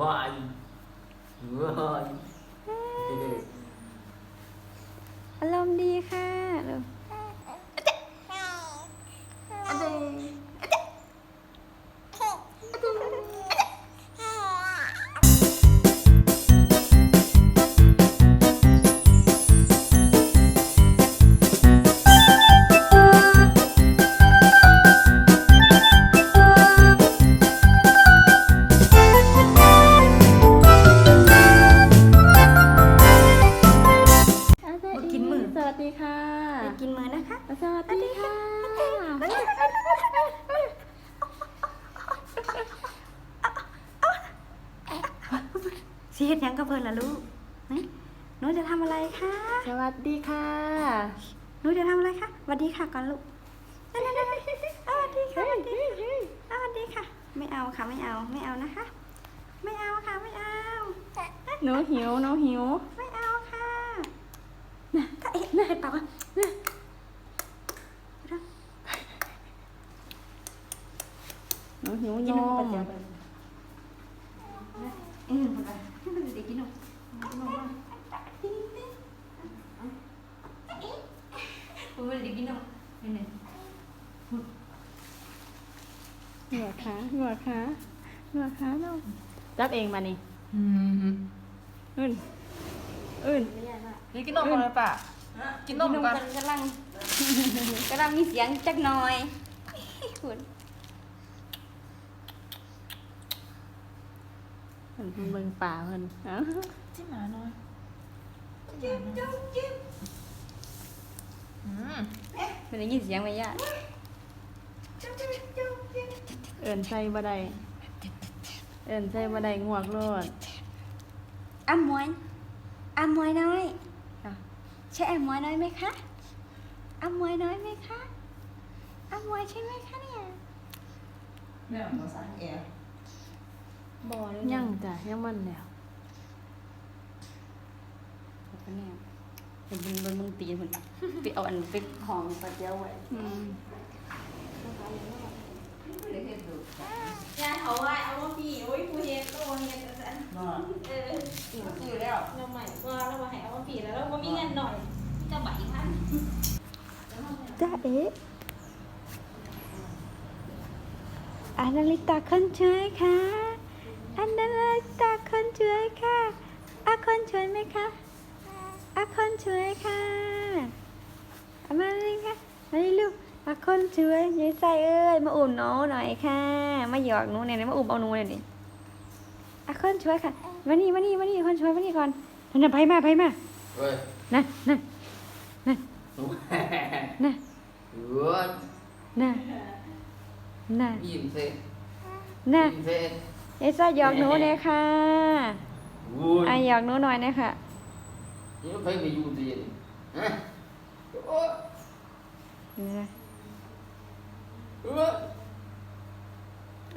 ว้ายว้ายอารมณ์ดีค่ะ สิเฮ็ดหยังกับเพิ่นล่ะลูกหึหนูจะทำอะไรคะสวัสดีค่ะ หนูจะทำอะไรคะสวัสดีค่ะก่อนลูกนั่นๆๆๆสวัสดีค่ะสวัสดีค่ะสวัสดีค่ะ ไม่เอาค่ะไม่เอาไม่เอานะคะ ไม่เอาค่ะไม่เอา หนูหิวหนูหิว ไม่เอาค่ะน่ะถ้าเอ๊ะน่ะเห็นปากวะน่ะ หนูหิวน กินนม ม ปัจจัยไปเอ้ยมันอะไรมันจะกินนมกินนมบ้างมันจะกินนมนี่นี่ หนวดขาหนวดขาหนวดขาเราจับเองมานี่อื่นอื่นนี่กินนมก่อนเลยป่ะกินนมก่อนกำลังกำลังมีเสียงจักหน่อยคุณเพิ่นเบิ่งป่าเพิ่นเอ้าจิ้มหมาหน่อยจิ้มจุ๊บจิ้มอืมเป็นได้ยินเสียงไหมย่า เอิ้นใส่บ่ได้เอิ้นใส่บ่ได้งวกโลดอ้ามวยอ้ามวยน้อยค่ะใช่อ้ามวยน้อยไหมคะอ้ามวยน้อยไหมคะอ้ามวยใช่ไหมคะเนี่ยแม่ภาษาแอร์บอเลยยังจ้ะยังมันแล้วเนี่ยเห็นเป็นมึงตีนคนไปเอาอันเป็นของปลาเจ้าไว้ อืม ยายเขาว่าเอาว่าพี่โอ้ยกูเฮ็ดโอ้เฮ็ดจังซั่นเออซื้อแล้วเราใหม่ว่าเรามาให้เอาว่าพี่แล้วเราบ่มีเงินหน่อยจะใบพันจ้าเอ๊ะอนาลิตาคนช่วยค่ะอนาลิตาคนช่วยค่ะอาคนช่วยไหมคะอาคนช่วยค่ะเอามาเลยค่ะมาเลยลูก อาคนช่วยยายใส่เอ้ย มาอุ่นหนูหน่อยค่ะ มาหยอกหนูหน่อยนะมาอุ่มเอาหนูหน่อยดิอาคนช่วยค่ะ มานี่มานี่มานี่คนช่วยมานี่ก่อนนั่นนะไปมาไปมาเว้ยนะนะว้ายนะว้ายนะนะยิ้มเซ่นะยิ้มเซ่ยายซ่าหยอกหนูเลยค่ะวุ้ยอะหยอกหนูหน่อยนะคะนี่ใครไปอยู่ดีนฮะโอ้ย นี่นะโอ้ย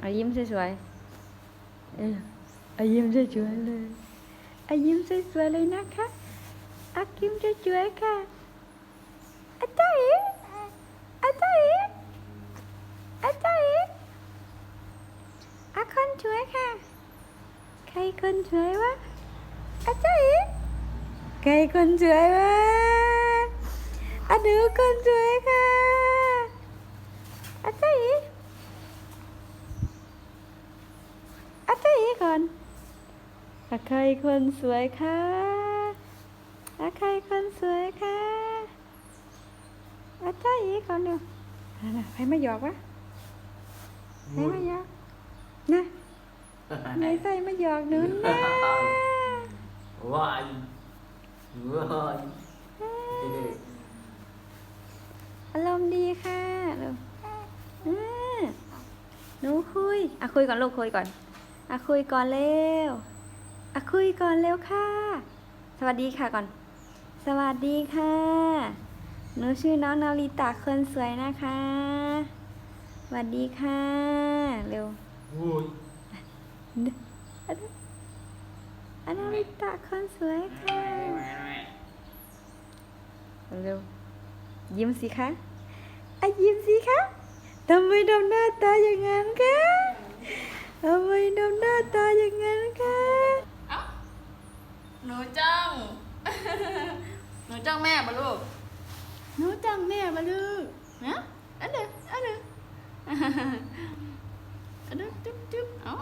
เอายิ้มสวยๆเอออายิ้มสวยๆเลยอายิ้มสวยๆเลยนะคะอายิ้มสวยๆค่ะอาจารย์อาจารย์อาจารย์อาคนสวยค่ะ ใครคนสวยวะอาจารย์ใครคนสวยวะอาหนูคนสวยค่ะ อาจารย์อาจารย์ก่อนอาใครคนสวยคะอาใครคนสวยคะอาจารย์ก่อนเร็วน่ะใครมาหยอกวะใครมาหยอกนะไหนใส่มาหยอกหนูนะว้ายว้ายอารมณ์ดีค่ะเร็วอ่า หนูคุยอะคุยก่อนลูกคุยก่อนอะคุยก่อนเร็วอะคุยก่อนเร็วค่ะ สวัสดีค่ะก่อน สวัสดีค่ะ หนูชื่อน้องนาริตาคนสวยนะคะ สวัสดีค่ะ เร็ววุ้ยอันนาริตาคนสวยค่ะ เร็ว ยิ้มสิคะอะยิ้มสิคะ ทำไมดำหน้าตาอย่างนั้นคะทำไมดำหน้าตาอย่างนั้นคะเอ้าหนูจ้องหนูจ้องแม่ปะลูกหนูจ้องแม่ปะลูกนะอันเด้ออันเด้ออันเด้อจุ๊บจุ๊บอ๋อ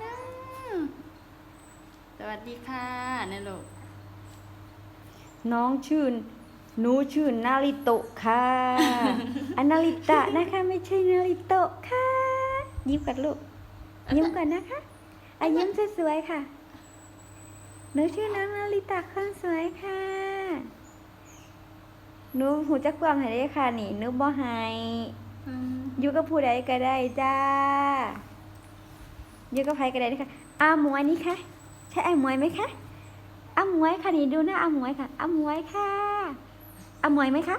แล้วสวัสดีค่ะนี่ลูกน้องชื่น หนูชื่อนาริโตะค่ะอันนาริตะนะคะไม่ใช่นาริโตะค่ะ ยิ้มกันลูก ยิ้มก่อนนะคะอะยิ้มสวยๆค่ะ หนูชื่อน้องนาริตะคนสวยค่ะ หนูหูจักความให้ได้ค่ะนี่หนูบ่ให้อยู่กับผู้ใดก็ได้จ้า อยู่กับใครก็ได้นะคะอาหมวยนี่ค่ะ ใช่ไอ้หมวยไหมคะอาหมวยค่ะนี่ดูหน้าอาหมวยค่ะอาหมวยค่ะ อาหมวยไหมคะ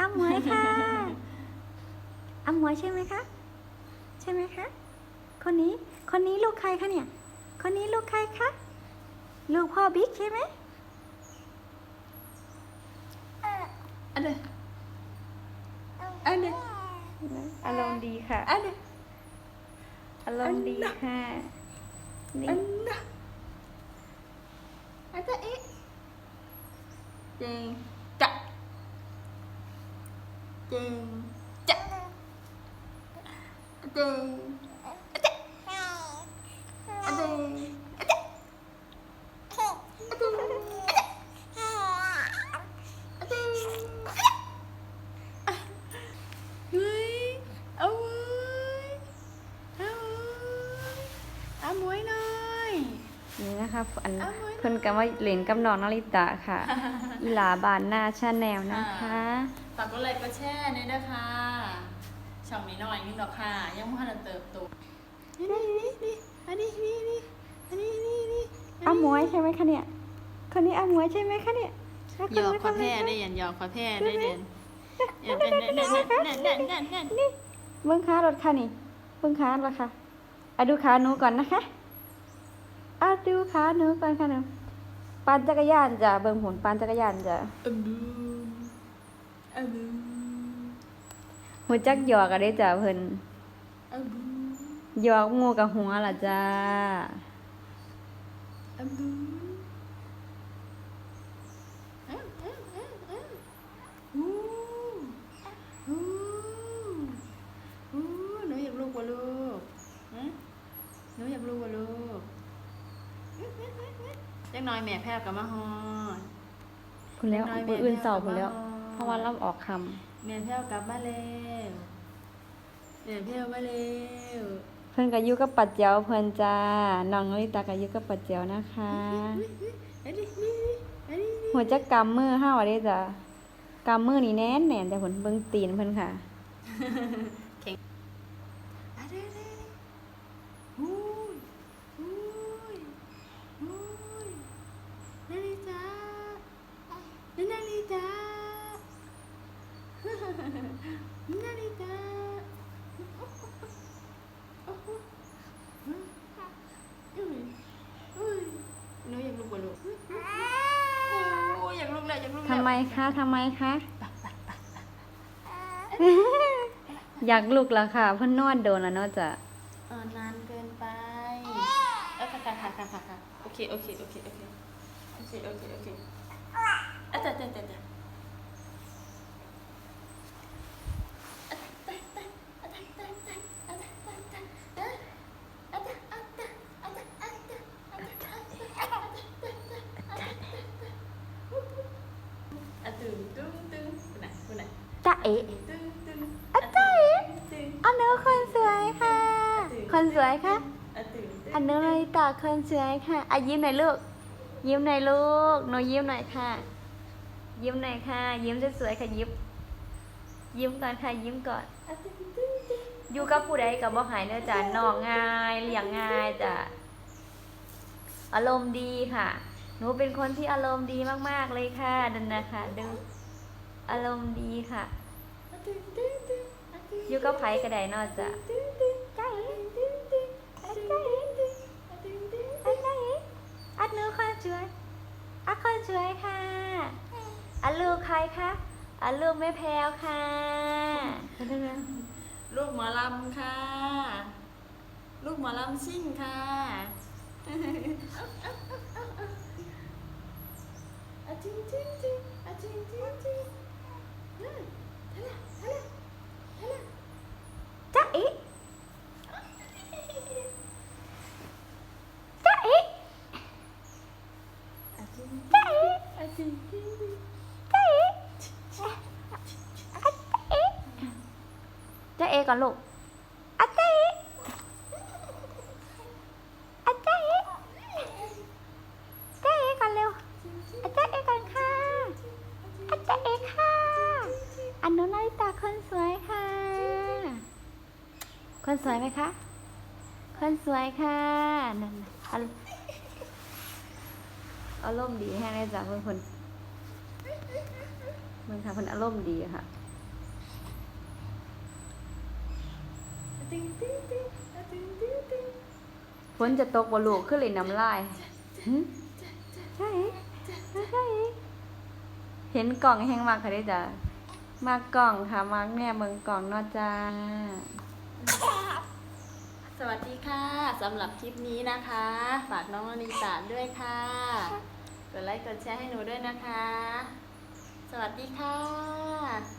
อาหมวยค่ะอาหมวยใช่ไหมคะ ใช่ไหมคะ คนนี้ คนนี้ลูกใครคะเนี่ย คนนี้ลูกใครคะ ลูกพ่อบิ๊กใช่ไหมอันเด้ออันเด้ออารมณ์ดีค่ะอันเด้ออารมณ์ดีค่ะนี่อันเด้ออันเด้ออีเจงจะเจง Chê Chê นี่นะคะอันเอาไว้เพิ่นกันว่าเล่นกับน้องนาริตะค่ะอีหลาบานหน้าชาแนลนะคะฝากกดไลค์กดแชร์นี่นะคะช่องนี้หน่อยนึงดอกค่ะ ยังไม่ทันได้เติบโตนี่นี่นี่อันนี้นี่นี่อันนี้นี่นี่อาหมวยใช่ไหมคะเนี่ยคนนี้อาหมวยใช่ไหมคะเนี่ยใช่คนหยอกนี้ขอคนแพ้นี้ได้ยันหยอกขอแพ้ได้เด่นเด่นเด่นเด่นเด่นเด่นเด่นเด่นเด่นนี่เบิ้งขารถค่ะนี่เบิ้งขารถค่ะอะดูขาหนูก่อนนะคะ อะดูขาหนูก่อนค่ะหนูปั่นจักรยานจ้ะเบิ้งผลปั่นจักรยานจ้ะอืมอืมหัวจักหยอกกันได้จ้ะเพิ่นอืมหยอกงูกับหัวล่ะจ้าอืมอืมอืมอืมอืมอู้อู้อู้หนูอยากลูกว่าลูกฮะหนูอยากลูกว่าลูกจักหน้อยแม่แพ้วกับมาฮอดคุณแล้วน้อยๆมืออื่นแม่เสาคุณแล้วแม่เพราะว่าเราออกคำแม่แพ้วกลับมาแล้วแม่แพ้วมาแล้วเพิ่นก็อยู่กับปัดเจียวเพิ่นจ้าน้องนาริตาก็อยู่กับปัดเจียวนะคะอันนี้นี่อันนี้นี่หัวจักกำมือห้าวเด้จ้ะกำมือนี่แน่นแน่นแต่ผลเบิ่งตีนเพิ่นค่ะอะเด้เด้ฮู้ยฮู้ยฮู้ยนาฬิกานาฬิกา นาฬิกาอุ้ยอุ้ยหนูอยากลุกกว่าลูกโอ้ยอยากลุกแล้วอยากลุกแล้วทำไมคะทำไมคะ อยากลุกแล้วค่ะ เพิ่นนอนโดนแล้วเนาะจะเออนานเกินไปเออค่ะค่ะค่ะค่ะค่ะค่ะโอเคโอเคโอเคโอเคโอเคโอเคโอเคอะแต่แต่แต่แต่อะตึงตึงตึงคุณน่ะคุณน่ะ จ้า เอ๋ตึงตึงอะจ้าเอ๋ตึงอันเนื้อคนสวยค่ะ คนสวยค่ะอันเนื้อนาริตาคนสวยค่ะอะยิ้มหน่อยลูก ยิ้มหน่อยลูกหนูยิ้มหน่อยค่ะ ยิ้มหน่อยค่ะ ยิ้มสวยๆค่ะยิ้ม ยิ้มก่อนค่ะยิ้มก่อนอะตึงตึงตึงอยู่กับผู้ใดกับบ่หายเนื้อจ้ะนอกง่ายเลี้ยงง่ายจ้ะอารมณ์ดีค่ะ หนูเป็นคนที่อารมณ์ดีมากๆเลยค่ะดันนะคะดูอารมณ์ดีค่ะ อยู่กับไผก็ได้นอกจากอัดนูคอยช่วยอัดคอยช่วยค่ะอัดลูกใครคะอัดลูกแม่แพลวค่ะลูกหมอลำค่ะ ลูกหมอลำซิ่งค่ะ啊，金金金，啊，金金金，嗯。 จริงอะจริง คนสวยไหมคะ คนสวยค่ะนั่นน่ะอารอารมณ์ดีแห้งเลยจ้ะเพื่อนคนเมืองค่ะคนอารมณ์ดีอะค่ะฝนจะตกบ่ลูกขึ้นเลยน้ำลายใช่ใช่เห็นกล่องแห้งมากค่ะได้จ้ะมากกล่องค่ะมากแน่เมืองกล่องนอจ้า สวัสดีค่ะสำหรับคลิปนี้นะคะ ฝากน้องนิตาด้วยค่ะ กดไลค์กดแชร์ให้หนูด้วยนะคะ สวัสดีค่ะ